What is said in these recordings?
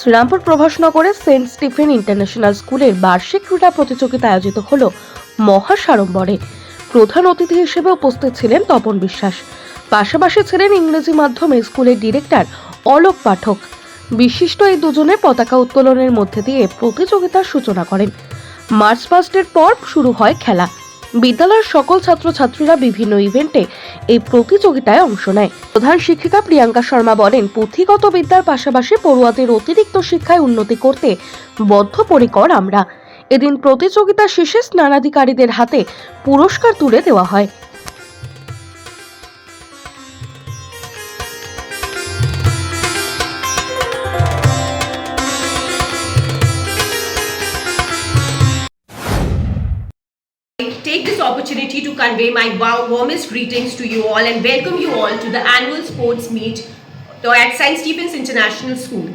Serampore প্রভাসনগরের Saint Stephen international স্কুলের বার্ষিক ক্রীড়া প্রতিযোগিতা আয়োজিত হল মহাসাড়ম্বরে। প্রধান অতিথি হিসেবে উপস্থিত ছিলেন তপন বিশ্বাস। পাশাপাশি ছিলেন ইংরেজি মাধ্যমে স্কুলের ডিরেক্টর অলোক পাঠক। বিশিষ্ট এই দুজনে পতাকা উত্তোলনের মধ্যে দিয়ে প্রতিযোগিতার সূচনা করেন। মার্চ পাস্টের পর শুরু হয় খেলা। বিদ্যালয়ের সকল ছাত্রছাত্রীরা বিভিন্ন ইভেন্টে এই প্রতিযোগিতায় অংশ নেয়। প্রধান শিক্ষিকা প্রিয়াঙ্কা শর্মা বলেন, পুঁথিগত বিদ্যার পাশাপাশি পড়ুয়াদের অতিরিক্ত শিক্ষায় উন্নতি করতে বদ্ধপরিকর আমরা। এদিন প্রতিযোগিতা শেষে স্নানাধিকারীদের হাতে পুরস্কার তুলে দেওয়া হয়। Opportunity to convey my warmest greetings to you all and welcome you all to the annual sports meet at St. Stephen's International School.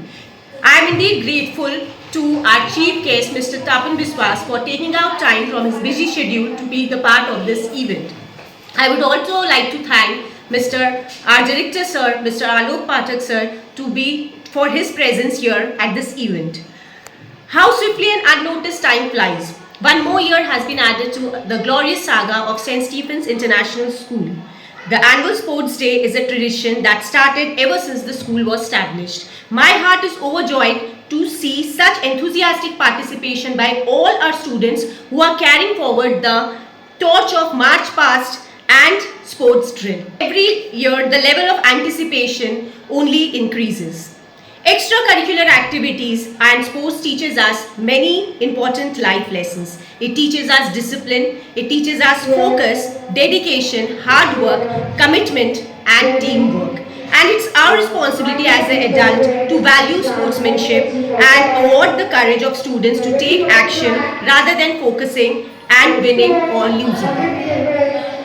I am indeed grateful to our chief guest, Mr. Tapan Biswas, for taking out time from his busy schedule to be the part of this event. I would also like to thank Mr. our director, sir, Mr. Alok Pathak, sir, to be for his presence here at this event. How swiftly and unnoticed time flies. One more year has been added to the glorious saga of St. Stephen's International School. The annual sports day is a tradition that started ever since the school was established. My heart is overjoyed to see such enthusiastic participation by all our students who are carrying forward the torch of March past and sports drill. Every year, the level of anticipation only increases. Extracurricular activities and sports teaches us many important life lessons. It teaches us discipline, it teaches us focus, dedication, hard work, commitment and teamwork. And it's our responsibility as an adult to value sportsmanship and award the courage of students to take action rather than focusing and winning or losing.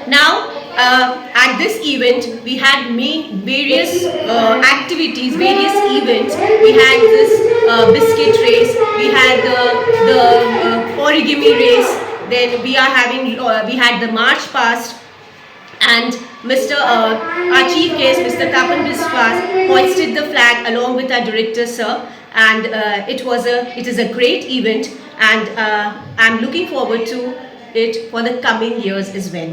Now, uh, at this event, we had main various uh, activities, various events. We had this uh, biscuit race, we had the the uh, origami race. Then we are having uh, we had the march past, and Mr. Uh, our chief guest, Mr. Tapan Biswas, hoisted the flag along with our director, sir. And uh, it was a it is a great event, and uh, I'm looking forward to it for the coming years as well.